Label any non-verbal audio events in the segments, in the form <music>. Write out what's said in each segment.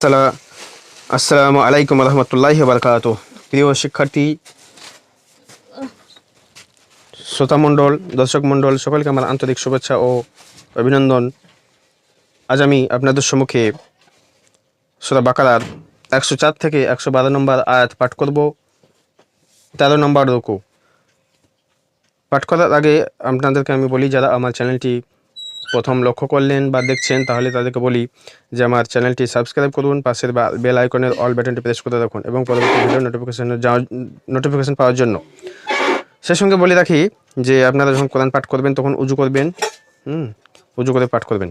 আসসালা- আসসালামু আলাইকুম রহমতুল্লাহ বারকাত প্রিয় শিক্ষার্থী শ্রোতামণ্ডল দর্শক মণ্ডল, সকলকে আমার আন্তরিক শুভেচ্ছা ও অভিনন্দন। আজ আমি আপনাদের সম্মুখে সুরা বাকারার একশো চার থেকে একশো বারো নম্বর আয়াত পাঠ করব। তেরো নম্বর রুকু। পাঠ করার আগে আপনাদেরকে আমি বলি, যারা আমার চ্যানেলটি প্রথম লক্ষ্য করলেন বা দেখছেন, তাহলে তাদেরকে বলি যে আমার চ্যানেলটি সাবস্ক্রাইব করুন, পাশের বেল আইকনের অল বাটনটি প্রেস করে রাখুন এবং পরবর্তী ভিডিও নোটিফিকেশন নোটিফিকেশান পাওয়ার জন্য। সে সঙ্গে বলে রাখি যে আপনারা যখন কোরআন পাঠ করবেন, তখন উজু করবেন, হুম, উজু করে পাঠ করবেন।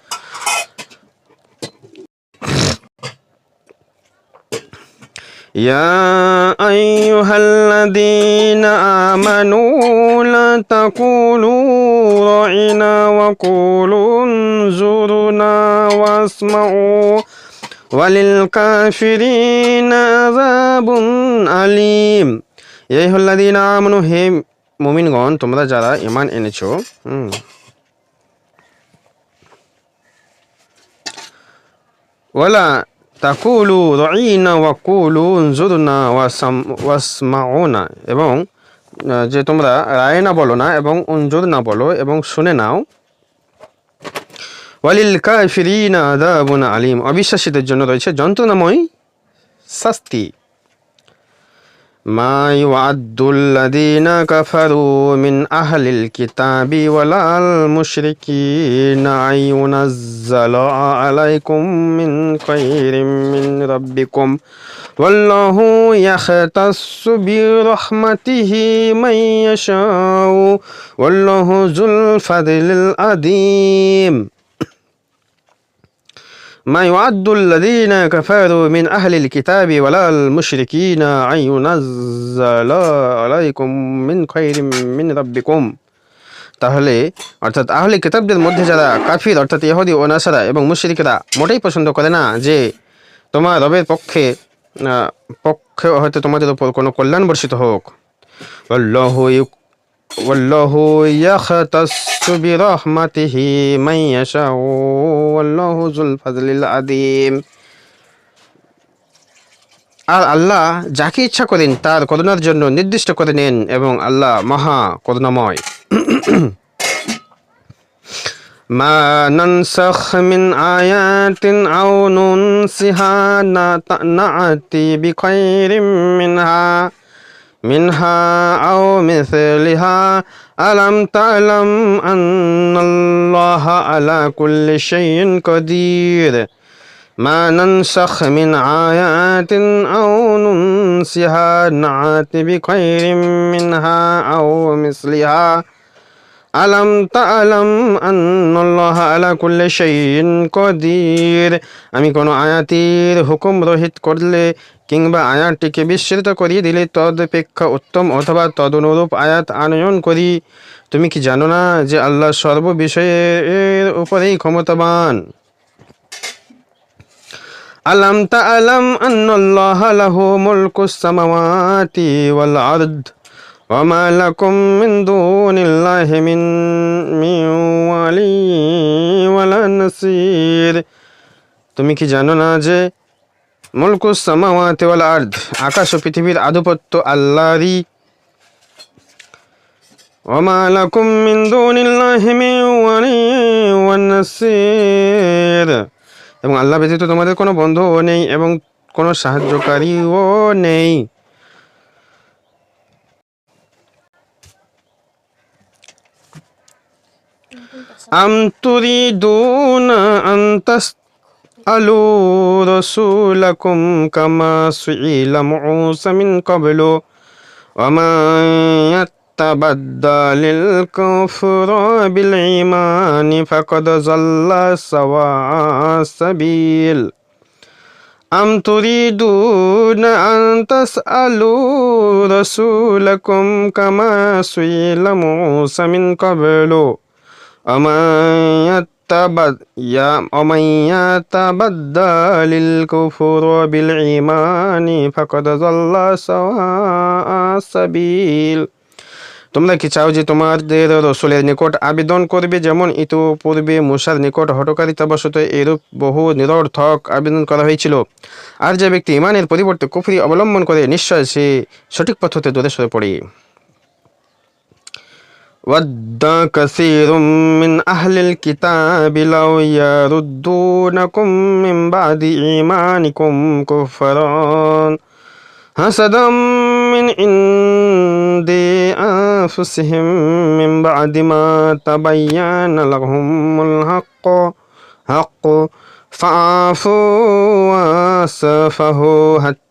يا أيها الذين آمنوا لا تقولوا رعنا وقولوا انظرنا واسمعوا وللكافرين عذاب أليم يا أيها الذين آمنوا হে মুমিনগণ তোমরা যারা ইমান এনেছো হুম ওয়ালা তাকুলু রইনা ওয়া কুলু ওয়াসাম ওয়াসমাউনা এবং যে তোমরা রায়না বলো না এবং উনজুর না বলো এবং শুনে নাও। ওয়ালিল কাফিরিনা আযাবুন আলিম। অবিশ্বাসীদের জন্য রয়েছে যন্ত্রণাময় শাস্তি। ما يعد الذين كفروا من أهل الكتاب ولا المشركين. أن ينزل عليكم من خير من ربكم. والله يختص برحمته من يشاء. والله ذو الفضل العظيم. ما يعد الذين كفروا من أهل الكتاب ولا المشركين أن ينزل عليكم من خير من ربكم তাহলে অর্থাৎ আহলে কিতাবদের মধ্যে যারা কাফির অর্থাৎ ইহুদি ও নাসারা এবং মুশরিকরা মোটেই পছন্দ করে না যে তোমার রবের পক্ষে আহ, পক্ষে হয়তো তোমাদের উপর কোনো কল্যাণ বর্ষিত হোক আল্লাহ والله يختص برحمته من يشاء والله ذو الفضل العظيم আর আল্লাহ যাকে ইচ্ছা করেন তার করুণার জন্য নির্দিষ্ট করে নেন এবং আল্লাহ মহা করুণাময় ما ننسخ من آيات أو ننسها نأت- نأتي بخير منها منها أو مثلها ألم تعلم أن الله على كل شيء قدير؟ ما ننسخ من آيات أو ننسها نأتي بخير منها أو مثلها. আলাম তালাম আন্নল্লাহ আলা কুল্লি শাইইন কদির। আমি কোনো আয়াতির হুকুম রহিত করলে কিংবা আয়াতটিকে বিস্মৃত করিয়ে দিলে তদপেক্ষা উত্তম অথবা তদনুরূপ আয়াত আনয়ন করি। তুমি কি জানো না যে আল্লাহ সর্ব বিষয়ের উপরেই ক্ষমতাবান? আলাম তালাম আন্নাল্লাহ লাহু মুলকুস সামাওয়াতি ওয়াল আরদ। وما لكم من دون الله من من ولي ولا نصير তুমি কি জানো না যে মুলকুস সামাওয়াতি ওয়াল আরদ আকাশ ও পৃথিবীর আধিপত্য আল্লাহরই ওমা লাকুম মিন দুনিল্লাহি মিন ওয়ালি ওয়ান নাসির এবং আল্লাহ ব্যতীত তোমাদের কোনো বন্ধুও নেই এবং কোনো সাহায্যকারীও নেই أم تريدون أن تسألوا رسولكم كما سئل موسى من قبل وما يتبدل الكفر بالإيمان فقد ضل سواء السبيل أم تريدون أن تسألوا رسولكم كما سئل موسى من قبل তোমরা কি চাও যে তোমাদের রসুলের নিকট আবেদন করবে? যেমন ইতিপূর্বে মুসার নিকট হটকারিতাবশত এরূপ বহু নিরর্থক আবেদন করা হয়েছিল। আর যে ব্যক্তি ইমানের পরিবর্তে কুফরি অবলম্বন করে, নিশ্চয় সে সঠিক পথ হতে দূরে সরে পড়ে। ود كثير من أهل الكتاب لو يردونكم من بعد إيمانكم كفرا حسدا من عند أنفسهم من بعد ما تبين لهم الحق حق فاعفوا واصفحوا حتى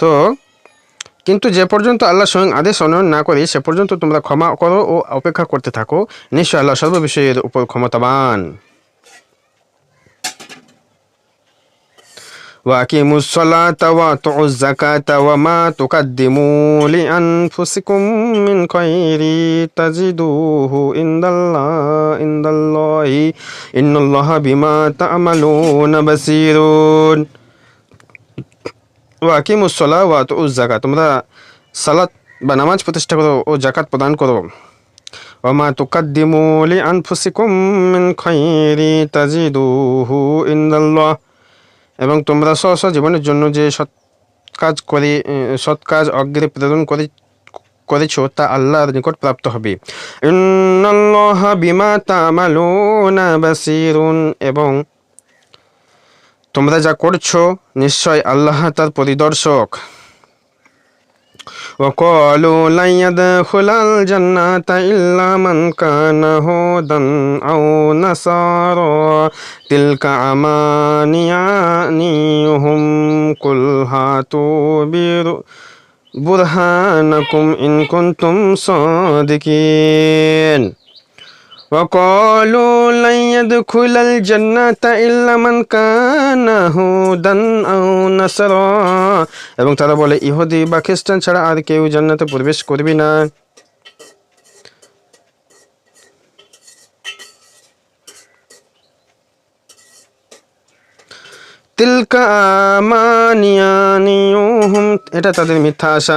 তো কিন্তু যে পর্যন্ত আল্লাহ স্বয়ং আদেশ অনয়ন না করে সে পর্যন্ত তোমরা ক্ষমা করো ও অপেক্ষা করতে থাকো নিশ্চয় আল্লাহ সর্ববিষয়ের উপর ক্ষমতাবান وأقيموا الصلاة وآتوا الزكاة وما تقدموا لأنفسكم من خير تجدوه عند الله عند الله إن الله بما تعملون بصير ওয়াকিমু সলা ওয়া তো জাকাত তোমরা সালাত বা নামাজ প্রতিষ্ঠা করো ও জাকাত প্রদান করো। ওমা তুকাদ্দিমু লি আনফুসিকুম মিন খাইরি তাজিদুহু ইনদাল্লাহ। এবং তোমরা স্ব স্ব জীবনের জন্য যে সৎ কাজ করে সৎ কাজ অগ্রে প্রেরণ করে, করেছ তা আল্লাহর নিকট প্রাপ্ত হবে। ইন্নাল্লাহ বিমা তামালুনা বাসিরুন এবং তোমরা যা করছো নিশ্চয় আল্লাহ তার পরিদর্শক وقالوا لن يدخل الجنة إلا من كان هودا أو نصارى تلك أمانيهم قل هاتوا بر- برهانكم إن كنتم صادقين وقالوا لن يدخل الجنة إلا من كان هودا أو نصرا এবং তারা বলে ইহুদি বা খ্রিস্টান ছাড়া আর কেউ জান্নাতে প্রবেশ করবে না তিলকা আমানিয়ানিয়ুহুম এটা তাদের মিথ্যা আশা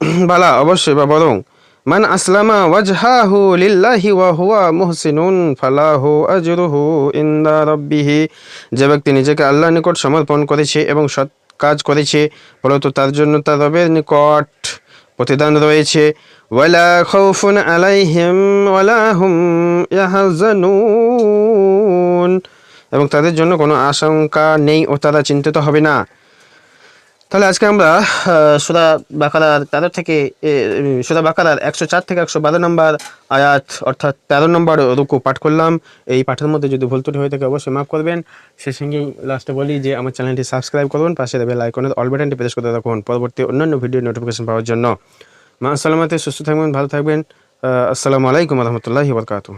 <clears throat> বালা, অবশ্যই বা বরং, মান আসলামা ওয়াজহাহু লিল্লাহি ওয়া হুয়া মুহসিনুন ফালাহু আজরুহু ইনদা রাব্বিহি। যে ব্যক্তি নিজেকে আল্লাহর নিকট সমর্পণ করেছে এবং সৎ কাজ করেছে ফলত তার জন্য তার রবের নিকট প্রতিদান রয়েছে। ওয়ালা খাউফুন আলাইহিম ওয়ালা হুম ইয়াহজানুন। এবং তাদের জন্য কোনো আশঙ্কা নেই ও তারা চিন্তিত হবে না। তাহলে আজকে আমরা সুরা বাকারার তেরো থেকে সুরা বাকারার একশো চার থেকে একশো বারো নম্বর আয়াত, অর্থাৎ তেরো নম্বর রুকু পাঠ করলাম। এই পাঠের মধ্যে যদি ভুল ত্রুটি হয়ে থাকে, অবশ্যই মাফ করবেন। সে সঙ্গে লাস্টে বলি যে, আমার চ্যানেলটি সাবস্ক্রাইব করুন, পাশে বেল আইকনের অল বাটনটি প্রেস করে রাখুন। পরবর্তী অন্যান্য ভিডিও নোটিফিকেশন পাওয়ার জন্য। মা আসসালামাতে সুস্থ থাকবেন, ভালো থাকবেন। আসসালামু আলাইকুম রহমতুল্লাহি বরকাতুহ।